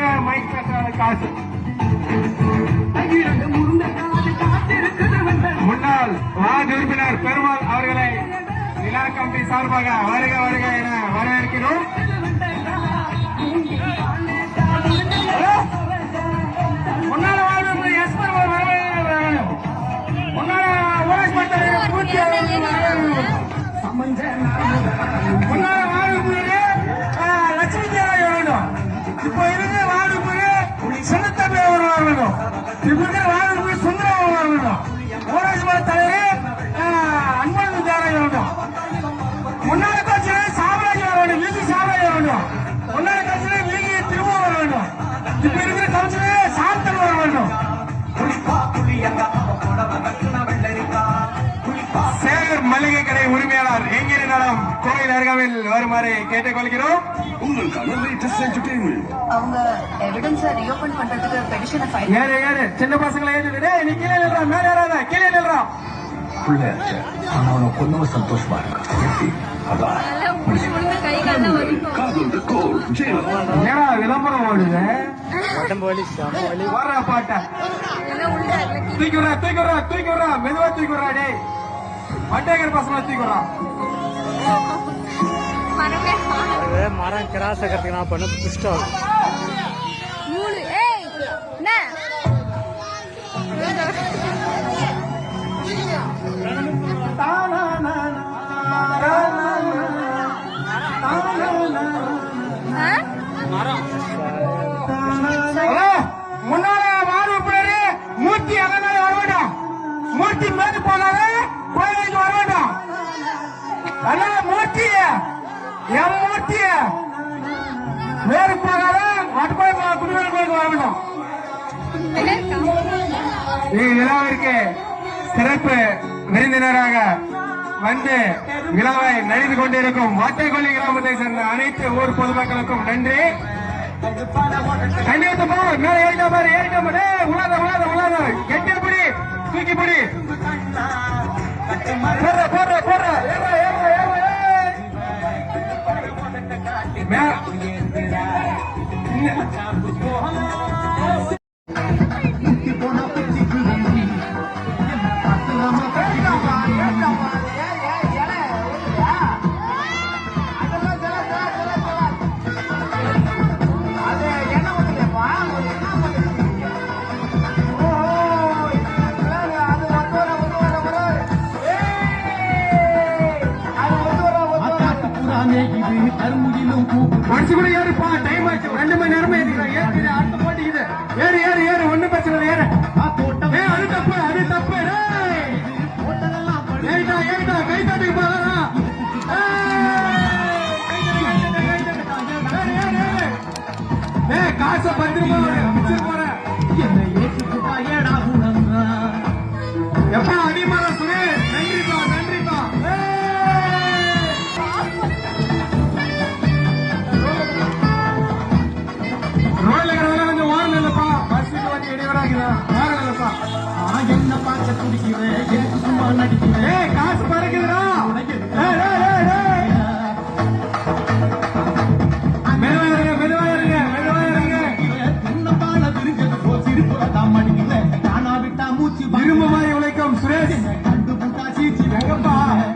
Mic காசு. முன்னாள் ward உறுப்பினர் பெருமாள் அவர்களை நிலா கமிட்டி சார்பாக வருக வருக என வரவேற்கிறோம். வரணும் இப்போ இருக்கிற வார்டு உறுப்பினர் சுந்தரம் வரணும் ஊராட்சி தலைவர் ஆ, அன்பழகன் தேவை வேண்டும் முன்னாள் கட்சியில் சாம்ராஜ் வர வேண்டும் விஜி சாம்ராஜ் வர வேண்டும் முன்னாள் கட்சியில் விஜி திரும்ப வர வேண்டும் இப்ப இருக்கிற கவுன்சிலர் சாந்தன் வர வேண்டும் சேகர் மளிகை கடை உரிமையாளர் எங்கிரி நலம் கோயில் அருகாமையில் வருமாறு கேட்டுக்கொள்கிறோம். உங்களுக்கான. அவங்க எவிடன்ஸை ரீஓபன் பண்றதுக்கு ஃபைல் சின்ன பசங்களை ஏறு நீ கீழே நில்றா மேல ஏறாத கீழே நில்றா. பிள்ளையாச்ச ஆனா அவனை கொன்னவ சந்தோஷமா எப்படி? அதான் காதல் கோல் ஜெயில ஏடா விளம்பரம் ஓடுது? வர்ற பாட்ட. தூக்கி விடுறா தூக்கி விடுறா தூக்கி விடுறா மெதுவா தூக்கி விடுறா டேய். வட்டேகர் பசங்களை தூக்கி விடுறா. மரம் கிராஸ் ஆகிறதுக்கு நான் பண்ண புஷ்டம் மூணு ஏய் என்ன? வார்டு உறுப்பினர் மூர்த்தி அதனால வர வேண்டாம் மூர்த்தி மேற்கு போனாலே அண்ணா மூர்த்திய எம் மூர்த்திய வேறு போனாலே வடக்கோயில் குடிநீர் கோயிலுக்கு வரணும் வேண்டாம் இவ்விழாவிற்கு சிறப்பு விருந்தினராக வந்து விழாவை நடந்து கொண்டிருக்கும் வாட்டைக்கொல்லி கிராமத்தை சேர்ந்த அனைத்து ஊர் பொதுமக்களுக்கும் நன்றி. கண்டிப்பா மேல ஏறிட்டா மாதிரி ஏறிட்டா மாதிரி உலாத உலாத உலாத. map. Now மே- மனுஷ கூட ஏறுப்பா டைம் ஆச்சு. ரெண்டு மணி நேரமே ஏறிக்கிறேன் ஏறு அடுத்த போட்டிக்குது ஏறு ஏறு ஏறு. ஒண்ணு பிரச்சனை இல்லை, தோட்ட Almighty